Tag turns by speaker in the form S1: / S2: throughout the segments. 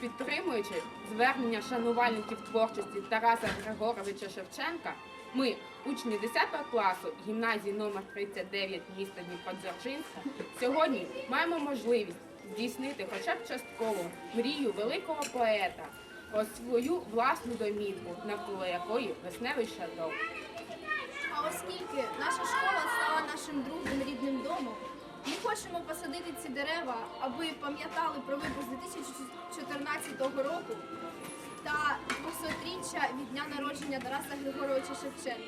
S1: підтримуючи звернення шанувальників творчості Тараса Григоровича Шевченка, ми, учні 10 класу гімназії номер 39 міста Дніпродзержинська, сьогодні маємо можливість здійснити хоча б частково мрію великого поета про свою власну домівку, навколо якої весневий шаток.
S2: А оскільки наша школа стала нашим другим рідним домом, ми хочемо посадити ці дерева, аби пам'ятали про випуск 2014 року та 200-річчя від дня народження Тараса Григоровича Шевченка.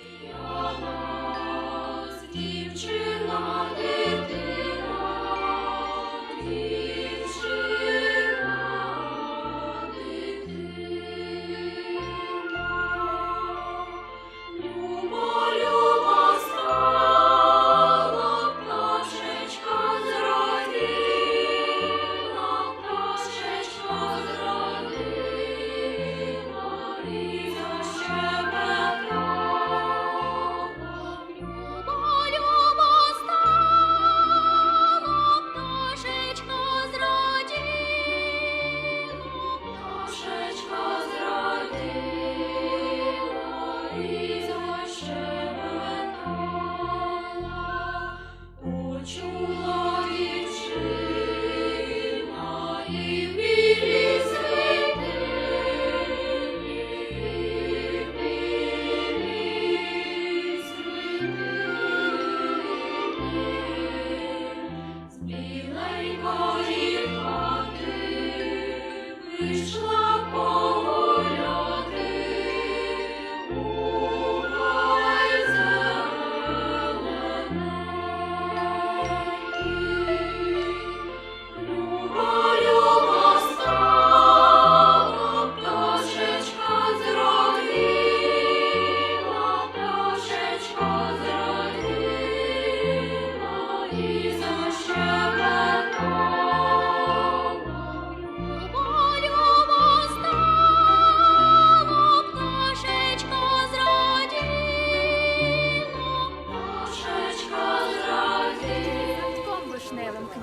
S3: вийшла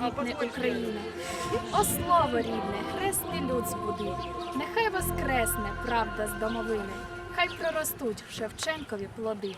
S4: Квітне Україна. О слово рідне, хресний люд збуди. Нехай воскресне правда з домовини. Хай проростуть в Шевченкові плоди.